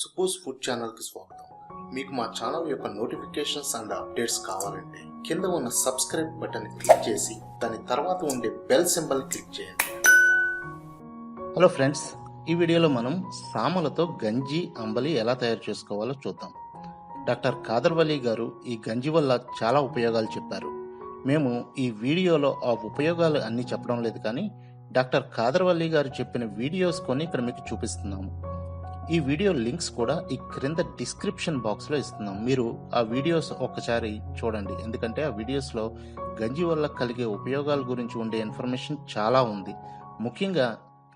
సుపోజ్ food ఛానల్కి స్వాగతం. మీకు మా ఛానల్ యొక్క నోటిఫికేషన్స్ అండ్ అప్డేట్స్ కావాలంటే కింద ఉన్న సబ్స్క్రైబ్ బటన్ క్లిక్ చేసి దాని తర్వాత ఉండే బెల్ సింబల్ క్లిక్ చేయండి. హలో ఫ్రెండ్స్ ఈ వీడియోలో మనం సామలతో గంజి అంబలి ఎలా తయారు చేసుకోవాలో చూద్దాం. డాక్టర్ కాదర్వలి గారు ఈ గంజి వల్ల చాలా ఉపయోగాలు చెప్పారు. మేము ఈ వీడియోలో ఆ ఉపయోగాలు అన్నీ చెప్పడం లేదు కానీ డాక్టర్ కాదర్వల్లి గారు చెప్పిన వీడియోస్ కొన్ని ఇక్కడ మీకు చూపిస్తున్నాము. ఈ వీడియో లింక్స్ కూడా ఈ క్రింద డిస్క్రిప్షన్ బాక్స్లో ఇస్తున్నాం. మీరు ఆ వీడియోస్ ఒకసారి చూడండి. ఎందుకంటే ఆ వీడియోస్లో గంజి వల్ల కలిగే ఉపయోగాల గురించి ఉండే ఇన్ఫర్మేషన్ చాలా ఉంది. ముఖ్యంగా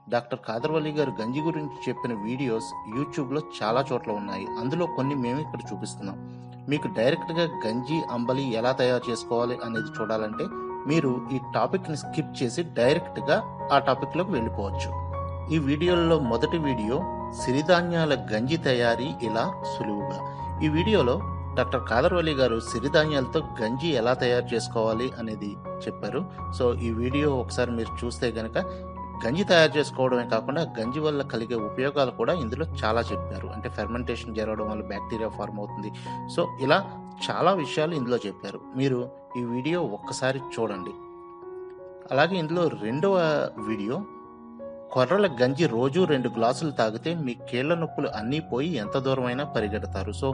డాక్టర్ కాదర్వల్లి గారు గంజి గురించి చెప్పిన వీడియోస్ యూట్యూబ్లో చాలా చోట్ల ఉన్నాయి. అందులో కొన్ని మేము ఇక్కడ చూపిస్తున్నాం. మీకు డైరెక్ట్గా గంజి అంబలి ఎలా తయారు చేసుకోవాలి అనేది చూడాలంటే మీరు ఈ టాపిక్ని స్కిప్ చేసి డైరెక్ట్గా ఆ టాపిక్లోకి వెళ్ళిపోవచ్చు. ఈ వీడియోలో మొదటి వీడియో సిరిధాన్యాల గంజి తయారీ ఇలా సులువుగా. ఈ వీడియోలో డాక్టర్ కాదర్వల్లి గారు సిరిధాన్యాలతో గంజి ఎలా తయారు చేసుకోవాలి అనేది చెప్పారు. సో ఈ వీడియో ఒకసారి మీరు చూస్తే కనుక గంజి తయారు చేసుకోవడమే కాకుండా గంజి వల్ల కలిగే ఉపయోగాలు కూడా ఇందులో చాలా చెప్పారు. అంటే ఫెర్మెంటేషన్ జరగడం వల్ల బ్యాక్టీరియా ఫార్మ్ అవుతుంది. సో ఇలా చాలా విషయాలు ఇందులో చెప్పారు. మీరు ఈ వీడియో ఒక్కసారి చూడండి. అలాగే ఇందులో రెండవ వీడియో కొర్రల గంజి రోజు రెండు గ్లాసులు తాగితే మీ కీళ్ళ నొప్పులు అన్నీ పోయి ఎంత దూరమైనా పరిగెడతారు. సో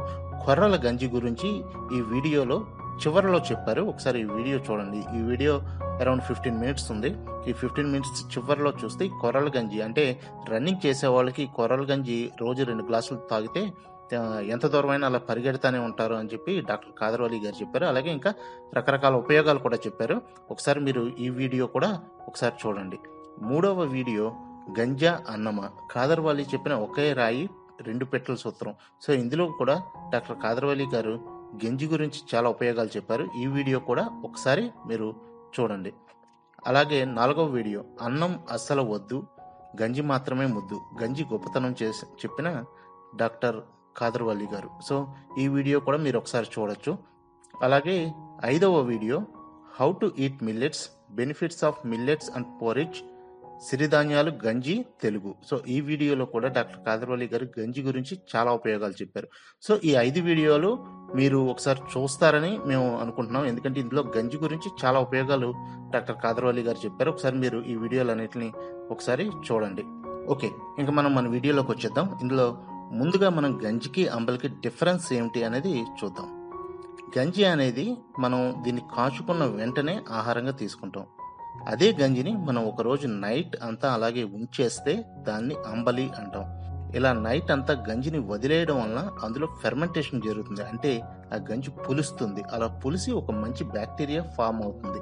కొర్రల గంజి గురించి ఈ వీడియోలో చివరిలో చెప్పారు. ఒకసారి ఈ వీడియో చూడండి. ఈ వీడియో అరౌండ్ ఫిఫ్టీన్ మినిట్స్ ఉంది. ఈ ఫిఫ్టీన్ మినిట్స్ చివరిలో చూస్తే కొర్రల గంజి అంటే రన్నింగ్ చేసే వాళ్ళకి కొర్రల గంజి రోజు రెండు గ్లాసులు తాగితే ఎంత దూరమైనా అలా పరిగెడతానే ఉంటారు అని చెప్పి డాక్టర్ కాదర్వాలి గారు చెప్పారు. అలాగే ఇంకా రకరకాల ఉపయోగాలు కూడా చెప్పారు. ఒకసారి మీరు ఈ వీడియో కూడా ఒకసారి చూడండి. మూడవ వీడియో గంజా అన్నమ. కాదర్వాలి చెప్పిన ఒకే రాయి రెండు పెట్టెల సూత్రం. సో ఇందులో కూడా డాక్టర్ కాదర్వాలి గారు గంజి గురించి చాలా ఉపయోగాలు చెప్పారు. ఈ వీడియో కూడా ఒకసారి మీరు చూడండి. అలాగే నాలుగవ వీడియో అన్నం అస్సలు వద్దు గంజి మాత్రమే ముద్దు గంజి గొప్పతనం చేసి చెప్పిన డాక్టర్ కాదర్వల్లి గారు. సో ఈ వీడియో కూడా మీరు ఒకసారి చూడొచ్చు. అలాగే ఐదవ video how to eat millets benefits of millets and porridge సిరిధాన్యాలు గంజి తెలుగు. సో ఈ వీడియోలో కూడా డాక్టర్ కాదర్వల్లి గారు గంజి గురించి చాలా ఉపయోగాలు చెప్పారు. సో ఈ ఐదు వీడియోలు మీరు ఒకసారి చూస్తారని మేము అనుకుంటున్నాం. ఎందుకంటే ఇందులో గంజి గురించి చాలా ఉపయోగాలు డాక్టర్ కాదర్వల్లి గారు చెప్పారు. ఒకసారి మీరు ఈ వీడియోలన్నింటినీ ఒకసారి చూడండి. ఓకే ఇంకా మనం మన వీడియోలోకి వచ్చేద్దాం. ఇందులో ముందుగా మనం గంజికి అంబలికి డిఫరెన్స్ ఏమిటి అనేది చూద్దాం. గంజి అనేది మనం దీన్ని కాచుకున్న వెంటనే ఆహారంగా తీసుకుంటాం. అదే గంజిని మనం ఒకరోజు నైట్ అంతా అలాగే ఉంచేస్తే దాన్ని అంబలి అంటాం. ఇలా నైట్ అంతా గంజిని వదిలేయడం వలన అందులో ఫెర్మెంటేషన్ జరుగుతుంది. అంటే ఆ గంజి పులుస్తుంది. అలా పులిసి ఒక మంచి బ్యాక్టీరియా ఫామ్ అవుతుంది.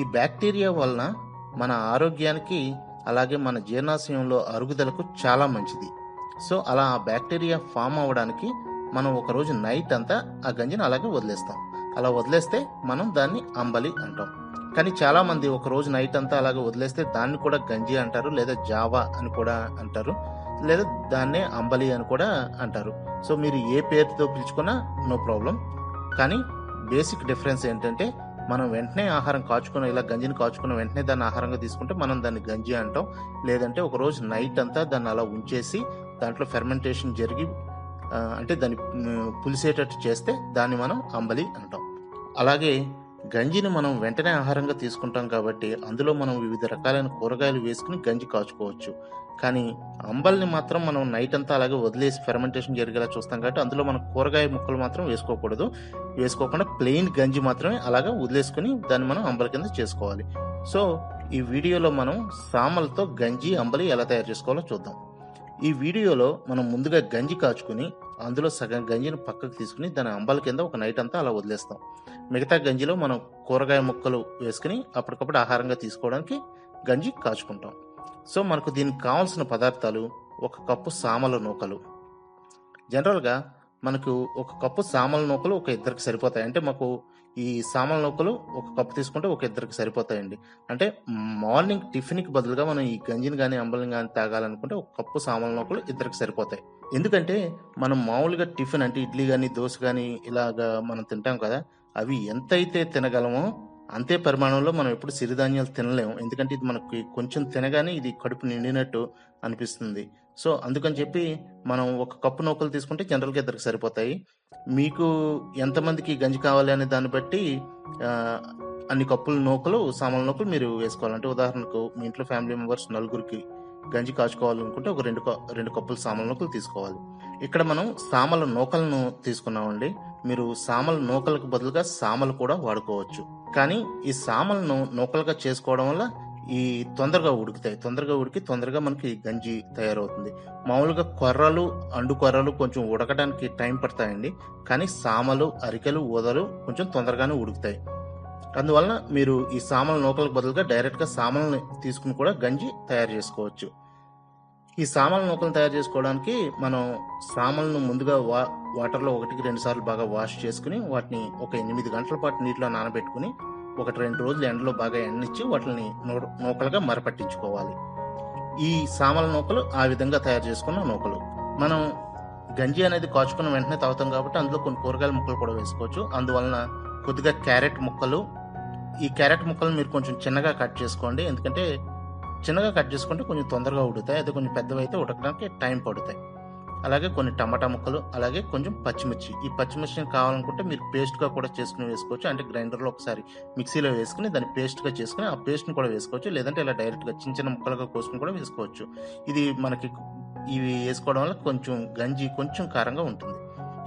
ఈ బ్యాక్టీరియా వలన మన ఆరోగ్యానికి అలాగే మన జీర్ణాశయంలో అరుగుదలకు చాలా మంచిది. సో అలా ఆ బ్యాక్టీరియా ఫామ్ అవ్వడానికి మనం ఒకరోజు నైట్ అంతా ఆ గంజిని అలాగే వదిలేస్తాం. అలా వదిలేస్తే మనం దాన్ని అంబలి అంటాం. కానీ చాలా మంది ఒక రోజు నైట్ అంతా అలాగే వదిలేస్తే దాన్ని కూడా గంజి అంటారు లేదా జావా అని కూడా అంటారు లేదా దాన్నే అంబలి అని కూడా అంటారు. సో మీరు ఏ పేరుతో పిలుచుకున్నా నో ప్రాబ్లం కానీ బేసిక్ డిఫరెన్స్ ఏంటంటే మనం వెంటనే ఆహారం కాచుకున్న ఇలా గంజిని కాచుకున్న వెంటనే దాన్ని ఆహారంగా తీసుకుంటే మనం దాన్ని గంజి అంటాం. లేదంటే ఒక రోజు నైట్ అంతా దాన్ని అలా ఉంచేసి దాంట్లో ఫెర్మెంటేషన్ జరిగి అంటే దాన్ని పులిసేటట్టు చేస్తే దాన్ని మనం అంబలి అంటాం. అలాగే గంజిని మనం వెంటనే ఆహారంగా తీసుకుంటాం కాబట్టి అందులో మనం వివిధ రకాలైన కూరగాయలు వేసుకుని గంజి కాచుకోవచ్చు. కానీ అంబల్ని మాత్రం మనం నైట్ అంతా అలాగే వదిలేసి ఫెర్మెంటేషన్ జరిగేలా చూస్తాం కాబట్టి అందులో మనం కూరగాయ ముక్కలు మాత్రం వేసుకోకూడదు. వేసుకోకుండా ప్లెయిన్ గంజి మాత్రమే అలాగా వదిలేసుకుని దాన్ని మనం అంబలి కింద చేసుకోవాలి. సో ఈ వీడియోలో మనం సామలతో గంజి అంబలి ఎలా తయారు చేసుకోవాలో చూద్దాం. ఈ వీడియోలో మనం ముందుగా గంజి కాచుకుని అందులో సగం గంజిని పక్కకు తీసుకుని దాని అంబల కింద ఒక నైట్ అంతా అలా వదిలేస్తాం. మిగతా గంజిలో మనం కూరగాయ ముక్కలు వేసుకుని అప్పటికప్పుడు ఆహారంగా తీసుకోవడానికి గంజి కాచుకుంటాం. సో మనకు దీనికి కావాల్సిన పదార్థాలు ఒక కప్పు సామల నూకలు. జనరల్గా మనకు ఒక కప్పు సామల నూకలు ఒక ఇద్దరికి సరిపోతాయి. అంటే మాకు ఈ సామాన్ నూకలు ఒక కప్పు తీసుకుంటే ఒక ఇద్దరికి సరిపోతాయండి. అంటే మార్నింగ్ టిఫిన్కి బదులుగా మనం ఈ గంజిని కానీ అంబలిని కానీ తాగాలనుకుంటే ఒక కప్పు సామాన్ నూకలు ఇద్దరికి సరిపోతాయి. ఎందుకంటే మనం మామూలుగా టిఫిన్ అంటే ఇడ్లీ కానీ దోశ కానీ ఇలాగా మనం తింటాం కదా అవి ఎంతైతే తినగలమో అంతే పరిమాణంలో మనం ఎప్పుడు సిరిధాన్యాలు తినలేము. ఎందుకంటే ఇది మనకి కొంచెం తినగానే ఇది కడుపు నిండినట్టు అనిపిస్తుంది. సో అందుకని చెప్పి మనం ఒక కప్పు నూకలు తీసుకుంటే జనరల్గా ఇద్దరికి సరిపోతాయి. మీకు ఎంతమందికి గంజి కావాలి అనే దాన్ని బట్టి అన్ని కప్పుల నూకలు సామాన్ నూకలు మీరు వేసుకోవాలంటే ఉదాహరణకు మీ ఇంట్లో ఫ్యామిలీ మెంబర్స్ నలుగురికి గంజి కాచుకోవాలనుకుంటే ఒక రెండు రెండు కప్పుల సామాన్ నూకలు తీసుకోవాలి. ఇక్కడ మనం సామల నూకలను తీసుకున్నామండి. మీరు సామల నూకలకు బదులుగా సామలు కూడా వాడుకోవచ్చు. కానీ ఈ సామలను నూకలుగా చేసుకోవడం వల్ల ఈ తొందరగా ఉడుకుతాయి తొందరగా ఉడికి తొందరగా మనకి గంజి తయారవుతుంది. మామూలుగా కొర్రలు అండు కొర్రలు కొంచెం ఉడకడానికి టైం పడతాయండి. కానీ సామలు అరికెలు ఊదలు కొంచెం తొందరగానే ఉడుకుతాయి. అందువలన మీరు ఈ సామల నూకలకు బదులుగా డైరెక్ట్గా సామలని తీసుకుని కూడా గంజి తయారు చేసుకోవచ్చు. ఈ సామల నూకలు తయారు చేసుకోవడానికి మనం సామలను ముందుగా వా వాటర్లో ఒకటికి రెండు సార్లు బాగా వాష్ చేసుకుని వాటిని ఒక ఎనిమిది గంటల పాటు నీటిలో నానబెట్టుకుని ఒకటి రెండు రోజులు ఎండలో బాగా ఎండనిచ్చి వాటిని నూకలుగా మరపట్టించుకోవాలి. ఈ సామల నూకలు ఆ విధంగా తయారు చేసుకున్న నూకలు. మనం గంజి అనేది కాచుకున్న వెంటనే తాగుతాం కాబట్టి అందులో కొన్ని కూరగాయల ముక్కలు కూడా వేసుకోవచ్చు. అందువలన కొద్దిగా క్యారెట్ ముక్కలు. ఈ క్యారెట్ ముక్కలు మీరు కొంచెం చిన్నగా కట్ చేసుకోండి. ఎందుకంటే చిన్నగా కట్ చేసుకుంటే కొంచెం తొందరగా ఉడుతాయి. అదే కొంచెం పెద్దవైతే ఉడకడానికి టైం పడుతాయి. అలాగే కొన్ని టమాటా ముక్కలు అలాగే కొంచెం పచ్చిమిర్చి. ఈ పచ్చిమిర్చిని కావాలనుకుంటే మీరు పేస్ట్గా కూడా చేసుకుని వేసుకోవచ్చు. అంటే గ్రైండర్లో ఒకసారి మిక్సీలో వేసుకుని దాన్ని పేస్ట్గా చేసుకుని ఆ పేస్ట్ని కూడా వేసుకోవచ్చు. లేదంటే ఇలా డైరెక్ట్గా చిన్న చిన్న ముక్కలుగా కోసుకుని కూడా వేసుకోవచ్చు. ఇది మనకి ఇవి వేసుకోవడం వల్ల కొంచెం గంజి కొంచెం కారంగా ఉంటుంది.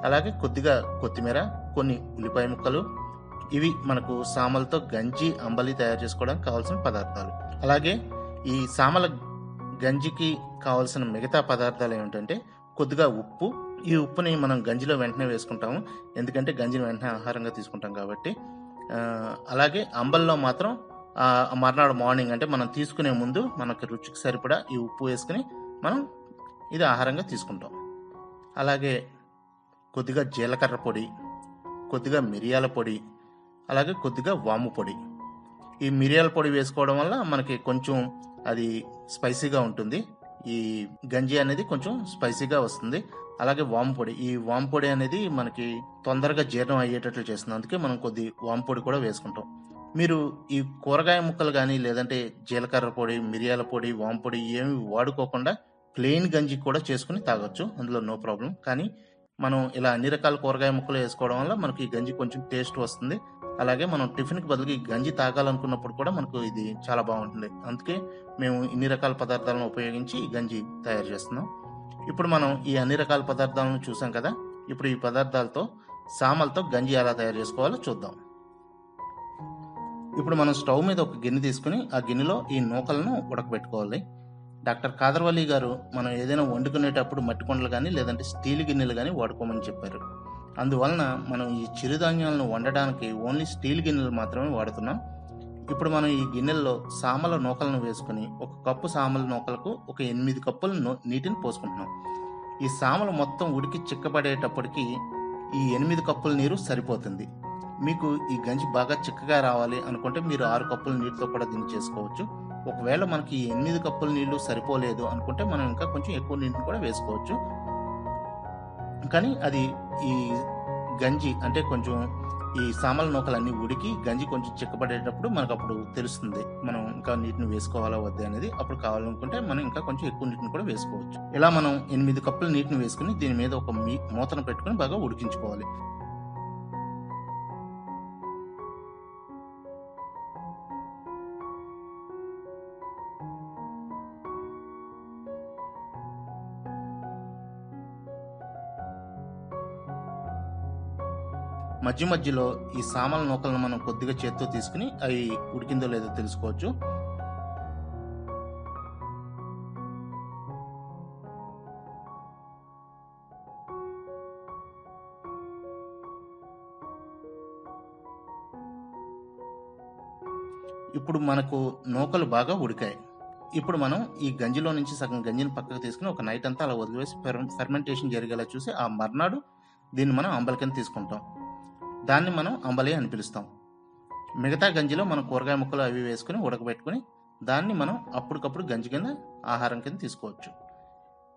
అలాగే కొద్దిగా కొత్తిమీర కొన్ని ఉల్లిపాయ ముక్కలు ఇవి మనకు సామలతో గంజి అంబలి తయారు చేసుకోవడానికి కావాల్సిన పదార్థాలు. అలాగే ఈ సామల గంజికి కావాల్సిన మిగతా పదార్థాలు ఏమిటంటే కొద్దిగా ఉప్పు. ఈ ఉప్పుని మనం గంజిలో వెంటనే వేసుకుంటాము. ఎందుకంటే గంజిని వెంటనే ఆహారంగా తీసుకుంటాం కాబట్టి. అలాగే అంబల్లో మాత్రం మర్నాడు మార్నింగ్ అంటే మనం తీసుకునే ముందు మనకి రుచికి సరిపడా ఈ ఉప్పు వేసుకుని మనం ఇది ఆహారంగా తీసుకుంటాం. అలాగే కొద్దిగా జీలకర్ర పొడి కొద్దిగా మిరియాల పొడి అలాగే కొద్దిగా వాము పొడి. ఈ మిరియాల పొడి వేసుకోవడం వల్ల మనకి కొంచెం అది స్పైసీగా ఉంటుంది. ఈ గంజి అనేది కొంచెం స్పైసీగా వస్తుంది. అలాగే వాంపొడి ఈ వాంపొడి పొడి అనేది మనకి తొందరగా జీర్ణం అయ్యేటట్లు చేస్తుంది. అందుకే మనం కొద్ది వాంపొడి కూడా వేసుకుంటాం. మీరు ఈ కూరగాయ ముక్కలు కానీ లేదంటే జీలకర్ర పొడి మిరియాల పొడి వాంపొడి ఏమి వాడుకోకుండా ప్లెయిన్ గంజి కూడా చేసుకుని తాగొచ్చు. అందులో నో ప్రాబ్లం. కానీ మనం ఇలా అన్ని రకాల కూరగాయ ముక్కలు వేసుకోవడం వల్ల మనకి ఈ గంజి కొంచెం టేస్ట్ వస్తుంది. అలాగే మనం టిఫిన్కి బదులుగా గంజి తాగాలనుకున్నప్పుడు కూడా మనకు ఇది చాలా బాగుంటుంది. అందుకే మేము ఇన్ని రకాల పదార్థాలను ఉపయోగించి ఈ గంజి తయారు చేస్తున్నాం. ఇప్పుడు మనం ఈ అన్ని రకాల పదార్థాలను చూసాం కదా? ఇప్పుడు ఈ పదార్థాలతో సామలతో గంజి ఎలా తయారు చేసుకోవాలో చూద్దాం. ఇప్పుడు మనం స్టవ్ మీద ఒక గిన్నె తీసుకుని ఆ గిన్నెలో ఈ నూకలను ఉడకబెట్టుకోవాలి. డాక్టర్ కాదర్వల్లి గారు మనం ఏదైనా వండుకునేటప్పుడు మట్టి కొండలు కానీ లేదంటే స్టీల్ గిన్నెలు కానీ వాడుకోమని చెప్పారు. అందువలన మనం ఈ చిరుధాన్యాలను వండడానికి ఓన్లీ స్టీల్ గిన్నెలు మాత్రమే వాడుతున్నాం. ఇప్పుడు మనం ఈ గిన్నెల్లో సామల నూకలను వేసుకుని ఒక కప్పు సామల నూకలకు ఒక ఎనిమిది కప్పుల నీటిని పోసుకుంటున్నాం. ఈ సామలు మొత్తం ఉడికి చిక్కబడేటప్పటికి ఈ ఎనిమిది కప్పుల నీరు సరిపోతుంది. మీకు ఈ గంజి బాగా చిక్కగా రావాలి అనుకుంటే మీరు ఆరు కప్పుల నీటితో కూడా దీన్ని చేసుకోవచ్చు. ఒకవేళ మనకి ఎనిమిది కప్పుల నీళ్ళు సరిపోలేదు అనుకుంటే మనం ఇంకా కొంచెం ఎక్కువ నీటిని కూడా వేసుకోవచ్చు. కానీ అది ఈ గంజి అంటే కొంచెం ఈ సామల నూకలన్నీ ఉడికి గంజి కొంచెం చిక్కబడేటప్పుడు మనకు అప్పుడు తెలుస్తుంది మనం ఇంకా నీటిని వేసుకోవాలా వద్దా అనేది. అప్పుడు కావాలనుకుంటే మనం ఇంకా కొంచెం ఎక్కువ నీటిని కూడా వేసుకోవచ్చు. ఇలా మనం ఎనిమిది కప్పుల నీటిని వేసుకుని దీని మీద ఒక మీ మూతను పెట్టుకుని బాగా ఉడికించుకోవాలి. మధ్య మధ్యలో ఈ సామల నూకలను మనం కొద్దిగా చేత్తో తీసుకుని అవి ఉడికిందో లేదో తెలుసుకోవచ్చు. ఇప్పుడు మనకు నూకలు బాగా ఉడికాయి. ఇప్పుడు మనం ఈ గంజిలో నుంచి సగం గంజిని పక్కకు తీసుకుని ఒక నైట్ అంతా అలా వదిలివేసి ఫెర్మెంటేషన్ జరిగేలా చూసి ఆ మర్నాడు దీన్ని మనం అంబలికని తీసుకుంటాం. దాన్ని మనం అంబలి అని పిలుస్తాం. మిగతా గంజిలో మనం కూరగాయ ముక్కలు అవి వేసుకుని ఉడకబెట్టుకుని దాన్ని మనం అప్పటికప్పుడు గంజి కింద ఆహారం కింద తీసుకోవచ్చు.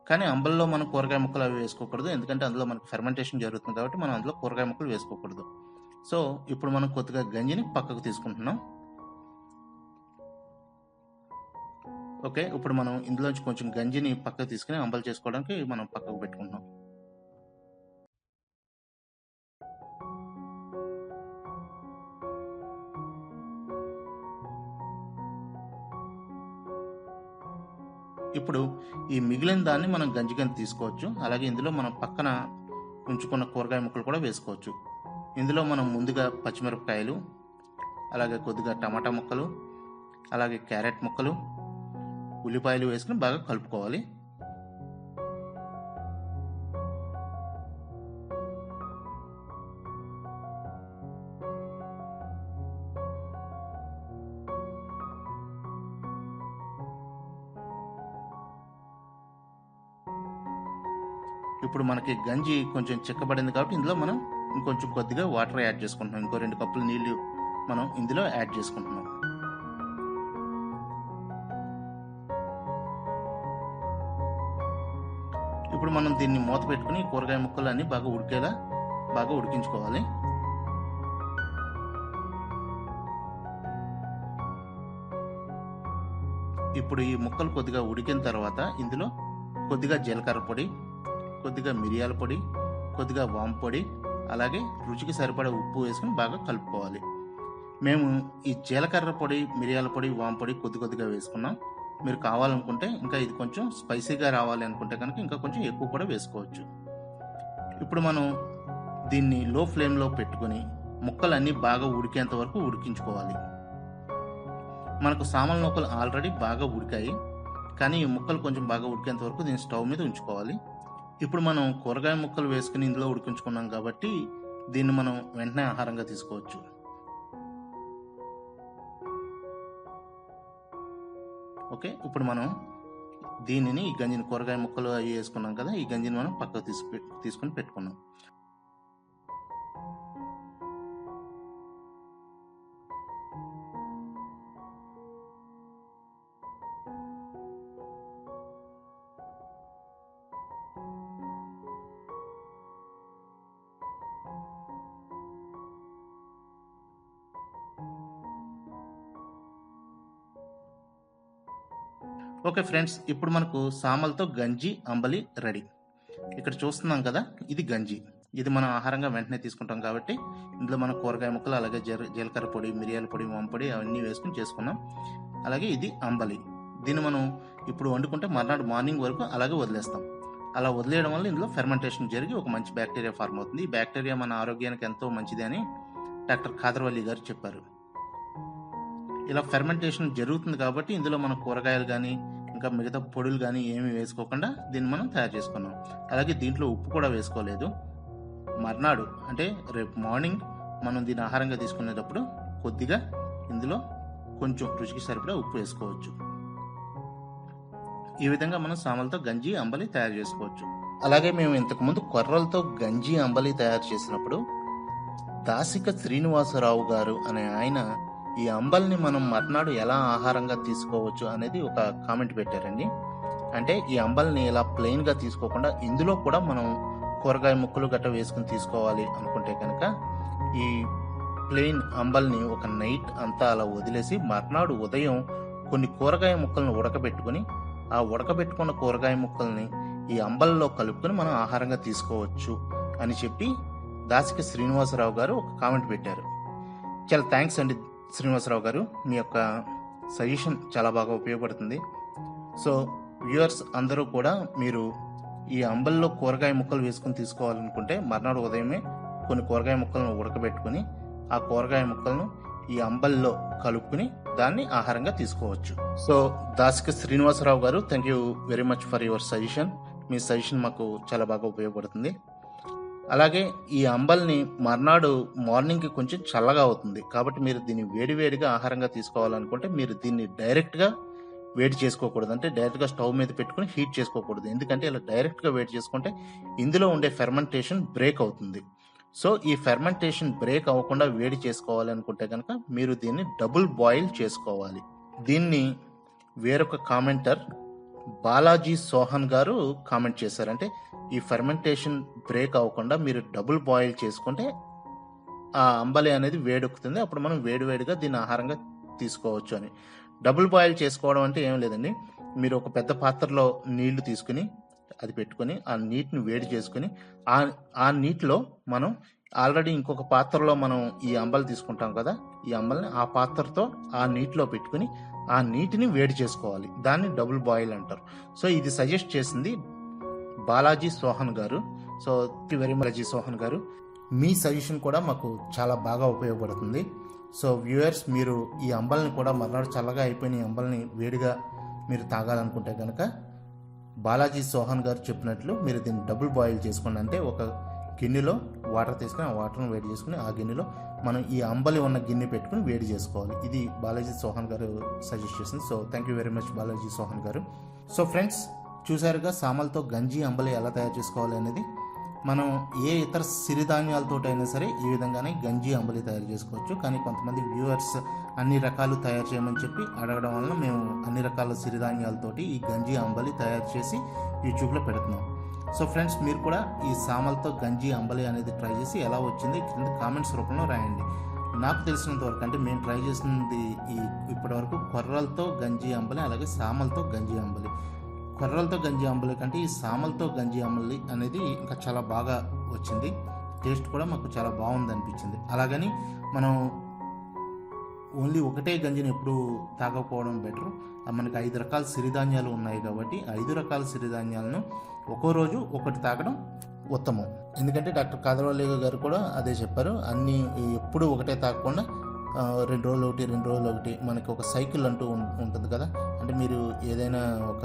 కానీ అంబల్లో మనం కూరగాయ ముక్కలు అవి వేసుకోకూడదు. ఎందుకంటే అందులో మనకు ఫెర్మెంటేషన్ జరుగుతుంది కాబట్టి మనం అందులో కూరగాయ ముక్కలు వేసుకోకూడదు. సో ఇప్పుడు మనం కొద్దిగా గంజిని పక్కకు తీసుకుంటున్నాం. ఓకే ఇప్పుడు మనం ఇందులోంచి కొంచెం గంజిని పక్కకు తీసుకుని అంబలి చేసుకోవడానికి మనం పక్కకు పెట్టుకుంటున్నాం. ఇప్పుడు ఈ మిగిలిన దాన్ని మనం గంజి తీసుకోవచ్చు. అలాగే ఇందులో మనం పక్కన ఉంచుకున్న కూరగాయ ముక్కలు కూడా వేసుకోవచ్చు. ఇందులో మనం ముందుగా పచ్చిమిరపకాయలు అలాగే కొద్దిగా టమాటా ముక్కలు అలాగే క్యారెట్ ముక్కలు ఉల్లిపాయలు వేసుకుని బాగా కలుపుకోవాలి. ఇప్పుడు మనకి గంజి కొంచెం చిక్కబడింది కాబట్టి ఇందులో మనం ఇంకొంచెం కొద్దిగా వాటర్ యాడ్ చేసుకుంటున్నాం. ఇంకో రెండు కప్పులు నీళ్ళు మనం ఇందులో యాడ్ చేసుకుంటున్నాం. ఇప్పుడు మనం దీన్ని మూత పెట్టుకుని కూరగాయ ముక్కలు అన్ని బాగా ఉడికేలా బాగా ఉడికించుకోవాలి. ఇప్పుడు ఈ ముక్కలు కొద్దిగా ఉడికిన తర్వాత ఇందులో కొద్దిగా జీలకర్ర పొడి కొద్దిగా మిరియాల పొడి కొద్దిగా వాము పొడి అలాగే రుచికి సరిపడే ఉప్పు వేసుకుని బాగా కలుపుకోవాలి. మేము ఈ జీలకర్ర పొడి మిరియాల పొడి వాము పొడి కొద్ది కొద్దిగా వేసుకున్నాం. మీరు కావాలనుకుంటే ఇంకా ఇది కొంచెం స్పైసీగా రావాలి అనుకుంటే కనుక ఇంకా కొంచెం ఎక్కువ కూడా వేసుకోవచ్చు. ఇప్పుడు మనం దీన్ని లో ఫ్లేమ్లో పెట్టుకొని ముక్కలన్నీ బాగా ఉడికేంత వరకు ఉడికించుకోవాలి. మనకు సామాన్ నూకలు ఆల్రెడీ బాగా ఉడికాయి. కానీ ఈ ముక్కలు కొంచెం బాగా ఉడికేంత వరకు దీన్ని స్టవ్ మీద ఉంచుకోవాలి. ఇప్పుడు మనం కూరగాయ ముక్కలు వేసుకుని ఇందులో ఉడికించుకున్నాం కాబట్టి దీన్ని మనం వెంటనే ఆహారంగా తీసుకోవచ్చు. ఓకే ఇప్పుడు మనం దీనిని ఈ గంజిని కూరగాయ ముక్కలు అవి వేసుకున్నాం కదా ఈ గంజిని మనం పక్కకు తీసుకు తీసుకొని పెట్టుకున్నాం. ఓకే ఫ్రెండ్స్ ఇప్పుడు మనకు సామలతో గంజి అంబలి రెడీ. ఇక్కడ చూస్తున్నాం కదా ఇది గంజి. ఇది మనం ఆహారంగా వెంటనే తీసుకుంటాం కాబట్టి ఇందులో మనం కూరగాయ ముక్కలు అలాగే జీర- జీలకర్ర పొడి మిరియాల పొడి వంపొడి అవన్నీ వేసుకుని చేసుకున్నాం. అలాగే ఇది అంబలి. దీన్ని మనం ఇప్పుడు వండుకుంటే మర్నాడు మార్నింగ్ వరకు అలాగే వదిలేస్తాం. అలా వదిలేయడం వల్ల ఇందులో ఫెర్మెంటేషన్ జరిగి ఒక మంచి బ్యాక్టీరియా ఫార్మ్ అవుతుంది. ఈ బ్యాక్టీరియా మన ఆరోగ్యానికి ఎంతో మంచిది అని డాక్టర్ ఖాదర్వల్లి గారు చెప్పారు. ఇలా ఫెర్మెంటేషన్ జరుగుతుంది కాబట్టి ఇందులో మనం కూరగాయలు కానీ ఇంకా మిగతా పొడులు కానీ ఏమి వేసుకోకుండా దీన్ని మనం తయారు చేసుకున్నాం. అలాగే దీంట్లో ఉప్పు కూడా వేసుకోలేదు. మర్నాడు అంటే రేపు మార్నింగ్ మనం దీన్ని ఆహారంగా తీసుకునేటప్పుడు కొద్దిగా ఇందులో కొంచెం రుచికి సరిపడా ఉప్పు వేసుకోవచ్చు. ఈ విధంగా మనం సామలతో గంజి అంబలి తయారు చేసుకోవచ్చు. అలాగే మేము ఇంతకుముందు కొర్రలతో గంజి అంబలి తయారు చేసినప్పుడు దాసిక శ్రీనివాసరావు గారు అనే ఆయన ఈ అంబల్ని మనం మర్నాడు ఎలా ఆహారంగా తీసుకోవచ్చు అనేది ఒక కామెంట్ పెట్టారండి. అంటే ఈ అంబల్ని ఇలా ప్లెయిన్గా తీసుకోకుండా ఇందులో కూడా మనం కూరగాయ ముక్కలు గట్ట వేసుకుని తీసుకోవాలి అనుకుంటే కనుక ఈ ప్లెయిన్ అంబల్ని ఒక నైట్ అంతా అలా వదిలేసి మర్నాడు ఉదయం కొన్ని కూరగాయ ముక్కలను ఉడకబెట్టుకుని ఆ ఉడకబెట్టుకున్న కూరగాయ ముక్కల్ని ఈ అంబల్లో కలుపుకొని మనం ఆహారంగా తీసుకోవచ్చు అని చెప్పి దాసిక శ్రీనివాసరావు గారు ఒక కామెంట్ పెట్టారు. చాలా థ్యాంక్స్ అండి. శ్రీనివాసరావు గారు మీ యొక్క సజెషన్ చాలా బాగా ఉపయోగపడుతుంది. సో వ్యూవర్స్ అందరూ కూడా మీరు ఈ అంబల్లో కూరగాయ ముక్కలు వేసుకుని తీసుకోవాలనుకుంటే మర్నాడు ఉదయమే కొన్ని కూరగాయ ముక్కలను ఉడకబెట్టుకుని ఆ కూరగాయ ముక్కలను ఈ అంబల్లో కలుపుకుని దాన్ని ఆహారంగా తీసుకోవచ్చు. సో దాసిక శ్రీనివాసరావు గారు thank you very much for your suggestion me suggestion మాకు చాలా బాగా ఉపయోగపడుతుంది. అలాగే ఈ అంబల్ని మర్నాడు మార్నింగ్కి కొంచెం చల్లగా అవుతుంది. కాబట్టి మీరు దీన్ని వేడివేడిగా ఆహారంగా తీసుకోవాలనుకుంటే మీరు దీన్ని డైరెక్ట్గా వేడి చేసుకోకూడదు. అంటే డైరెక్ట్గా స్టవ్ మీద పెట్టుకుని హీట్ చేసుకోకూడదు. ఎందుకంటే ఇలా డైరెక్ట్గా వేడి చేసుకుంటే ఇందులో ఉండే ఫెర్మెంటేషన్ బ్రేక్ అవుతుంది. సో ఈ ఫెర్మెంటేషన్ బ్రేక్ అవ్వకుండా వేడి చేసుకోవాలనుకుంటే కనుక మీరు దీన్ని డబుల్ బాయిల్ చేసుకోవాలి. దీన్ని వేరొక కామెంటర్ బాలాజీ సోహన్ గారు కామెంట్ చేశారంటే ఈ ఫెర్మెంటేషన్ బ్రేక్ అవ్వకుండా మీరు డబుల్ బాయిల్ చేసుకుంటే ఆ అంబలి అనేది వేడెక్కుతుంది. అప్పుడు మనం వేడివేడిగా దీన్ని ఆహారంగా తీసుకోవచ్చు అని. డబుల్ బాయిల్ చేసుకోవడం అంటే ఏం లేదండి. మీరు ఒక పెద్ద పాత్రలో నీళ్ళు తీసుకుని అది పెట్టుకొని ఆ నీటిని వేడి చేసుకుని ఆ ఆ నీటిలో మనం ఆల్రెడీ ఇంకొక పాత్రలో మనం ఈ అంబలి తీసుకుంటాం కదా ఈ అంబలిని ఆ పాత్రతో ఆ నీటిలో పెట్టుకుని ఆ నీటిని వేడి చేసుకోవాలి. దాన్ని డబుల్ బాయిల్ అంటారు. సో ఇది సజెస్ట్ చేసింది బాలాజీ సోహన్ గారు. సో వెరీ మచ్ సోహన్ గారు. మీ సజెషన్ కూడా మాకు చాలా బాగా ఉపయోగపడుతుంది. సో వ్యూయర్స్ మీరు ఈ అంబల్ని కూడా మర్నాడు చల్లగా అయిపోయిన ఈ అంబల్ని వేడిగా మీరు తాగాలనుకుంటే కనుక బాలాజీ సోహన్ గారు చెప్పినట్లు మీరు దీన్ని డబుల్ బాయిల్ చేసుకోండి. అంటే ఒక గిన్నెలో వాటర్ తీసుకుని ఆ వాటర్ని వేడి చేసుకుని ఆ గిన్నెలో మనం ఈ అంబలి ఉన్న గిన్నె పెట్టుకుని వేడి చేసుకోవాలి. ఇది బాలాజీ సోహన్ గారు సజెస్ట్ చేసింది. So thank you very much Balaji Sohan గారు. సో ఫ్రెండ్స్ చూసారుగా సామలతో గంజి అంబలి ఎలా తయారు చేసుకోవాలి అనేది? మనం ఏ ఇతర సిరిధాన్యాలతోటి అయినా సరే ఈ విధంగానే గంజి అంబలి తయారు చేసుకోవచ్చు. కానీ కొంతమంది వ్యూవర్స్ అన్ని రకాలు తయారు చేయమని చెప్పి అడగడం వలన మేము అన్ని రకాల సిరిధాన్యాలతోటి ఈ గంజి అంబలి తయారు చేసి యూట్యూబ్లో పెడుతున్నాం. సో ఫ్రెండ్స్ మీరు కూడా ఈ సామలతో గంజి అంబలి అనేది ట్రై చేసి ఎలా వచ్చింది కింద కామెంట్స్ రూపంలో రాయండి. నాకు తెలిసినంత వరకు అంటే మేము ట్రై చేసింది ఈ ఇప్పటివరకు కొర్రలతో గంజి అంబలి అలాగే సామలతో గంజి అంబలి. కొర్రలతో గంజి అంబలి కంటే ఈ సామలతో గంజి అంబలి అనేది ఇంకా చాలా బాగా వచ్చింది. టేస్ట్ కూడా మాకు చాలా బాగుంది అనిపించింది. అలాగని మనం ఓన్లీ ఒకటే గంజిని ఎప్పుడు తాగకపోవడం బెటర్. మనకి ఐదు రకాల సిరిధాన్యాలు ఉన్నాయి కాబట్టి ఐదు రకాల సిరిధాన్యాలను ఒక్కో రోజు ఒకటి తాగడం ఉత్తమం. ఎందుకంటే డాక్టర్ కాదరవల్లిగ గారు కూడా అదే చెప్పారు. అన్ని ఎప్పుడు ఒకటే తాగకుండా రెండు రోజులు ఒకటి రెండు రోజులు ఒకటి మనకి ఒక సైకిల్ అంటూ ఉంటుంది కదా. అంటే మీరు ఏదైనా ఒక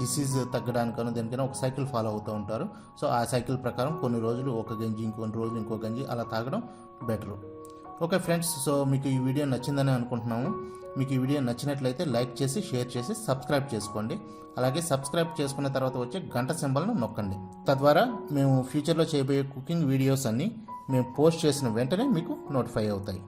డిసీజ్ తగ్గడానికనో దేనికైనా ఒక సైకిల్ ఫాలో అవుతూ ఉంటారు. సో ఆ సైకిల్ ప్రకారం కొన్ని రోజులు ఒక గంజి ఇంకొన్ని రోజులు ఇంకో గంజి అలా తాగడం బెటర్ ఓకే ఫ్రెండ్స్ సో మీకు ఈ వీడియో నచ్చిందని అనుకుంటున్నాము. మీకు ఈ వీడియో నచ్చినట్లయితే లైక్ చేసి షేర్ చేసి సబ్స్క్రైబ్ చేసుకోండి. అలాగే సబ్స్క్రైబ్ చేసుకున్న తర్వాత వచ్చే గంట సింబల్ను నొక్కండి. తద్వారా మేము ఫ్యూచర్లో చేయబోయే కుకింగ్ వీడియోస్ అన్నీ మేము పోస్ట్ చేసిన వెంటనే మీకు నోటిఫై అవుతాయి.